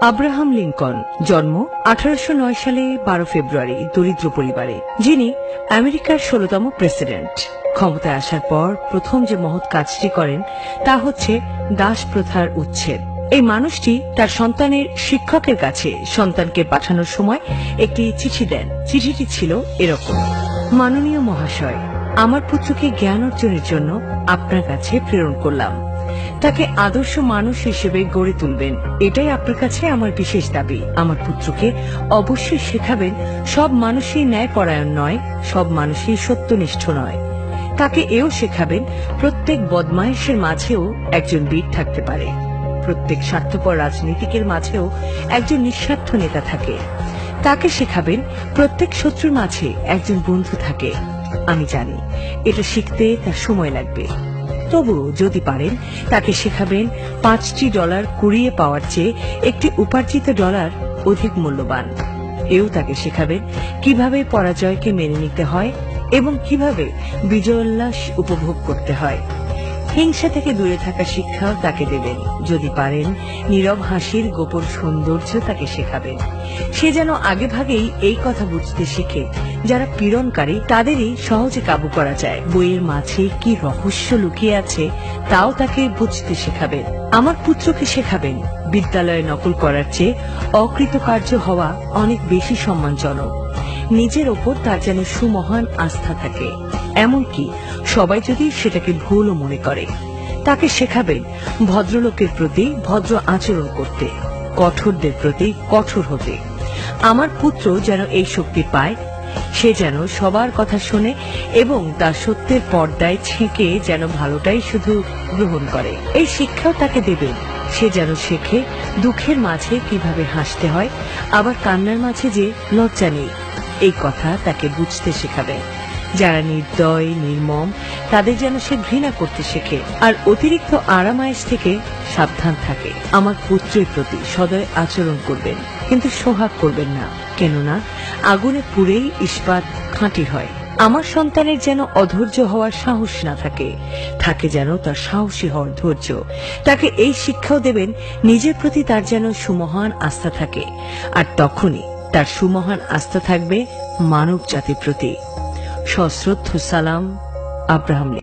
Abraham Lincoln, জন্ম আঠারোশো নয় সালে বারো ফেব্রুয়ারি, দরিদ্র পরিবারে, যিনি আমেরিকার ষোলতম প্রেসিডেন্ট। ক্ষমতায় আসার পর প্রথম যে মহৎ কাজটি করেন, তা হচ্ছে দাস প্রথার উচ্ছেদ। এই মানুষটি তার সন্তানের শিক্ষকের কাছে সন্তানকে পাঠানোর সময় একটি চিঠি দেন। চিঠিটি ছিল এরকম, মাননীয় মহাশয়, আমার পুত্রকে জ্ঞান অর্জনের জন্য আপনার কাছে প্রেরণ করলাম। তাকে আদর্শ মানুষ হিসেবে গড়ে তুলবেন। এটাই আপনার কাছে আমার বিশেষ দাবি। আমার পুত্রকে অবশ্যই শেখাবেন, সব মানুষই ন্যায় পরায়ণ নয়, সব মানুষই সত্যনিষ্ঠ নয়। তাকে এও শেখাবেন, প্রত্যেক বদমাইশের মাঝেও একজন বীর থাকতে পারে। প্রত্যেক স্বার্থপর রাজনীতিকের মাঝেও একজন নিঃস্বার্থ নেতা থাকে। তাকে শেখাবেন, প্রত্যেক শত্রুর মাঝে একজন বন্ধু থাকে। আমি জানি, এটা শিখতে তার সময় লাগবে। তবু যদি পারেন, তাকে শেখাবেন পাঁচটি ডলার কুড়িয়ে পাওয়ার চেয়ে একটি উপার্জিত ডলার অধিক মূল্যবান। এও তাকে শেখাবেন কীভাবে পরাজয়কে মেনে নিতে হয় এবং কীভাবে বিজয়োল্লাস উপভোগ করতে হয়। হিংসা থেকে দূরে থাকা শিক্ষাও তাকে দেবেন। যদি পারেন, নীরব হাসির গোপন সৌন্দর্য তাকে শেখাবেন। সে যেন আগে ভাগেই এই কথা বুঝতে শেখে, যারা পীড়নকারী তাদেরই সহজে কাবু করা যায়। বইয়ের মাঝে কি রহস্য লুকিয়ে আছে, তাও তাকে বুঝতে শেখাবেন। আমার পুত্রকে শেখাবেন। বিদ্যালয়ে নকল করার চেয়ে অকৃতকার্য হওয়া অনেক বেশি সম্মানজনক। নিজের ওপর তার যেন সুমহান আস্থা থাকে। এমনকি সবাই যদি সেটাকে ভুলও মনে করে, তাকে শেখাবেন ভদ্রলোকের প্রতি ভদ্র আচরণ করতে, কঠোরদের প্রতি কঠোর হতে। আমার পুত্র যেন এই শক্তি পায়, সে যেন সবার কথা শোনে এবং তার সত্যের পর্দায় ছেঁকে যেন ভালোটাই শুধু গ্রহণ করে। এই শিক্ষাও তাকে দেবেন, সে যেন শেখে দুঃখের মাঝে কীভাবে হাসতে হয়, আবার কান্নার মাঝে যে লজ্জা নেই, এই কথা তাকে বুঝতে শেখাবেন। যারা নির্দয়, নির্মম, তাদের যেন সে ঘৃণা করতে শেখে। আর অতিরিক্ত আরামায়েশ থেকে সাবধান থাকে। আমার পুত্রের প্রতি সদয় আচরণ করবেন, কিন্তু সোহাগ করবেন না। কেননা, আগুনে পুড়েই ইস্পাত খাঁটি হয়। আমার সন্তানের যেন অধৈর্য হওয়ার সাহস না থাকে থাকে যেন তার সাহসী হওয়ার ধৈর্য। তাকে এই শিক্ষাও দেবেন, নিজের প্রতি তার যেন সুমহান আস্থা থাকে। আর তখনই তার সুমহান আস্থা থাকবে মানব জাতির প্রতি। সশ্রদ্ধ সালাম আব্রাহাম।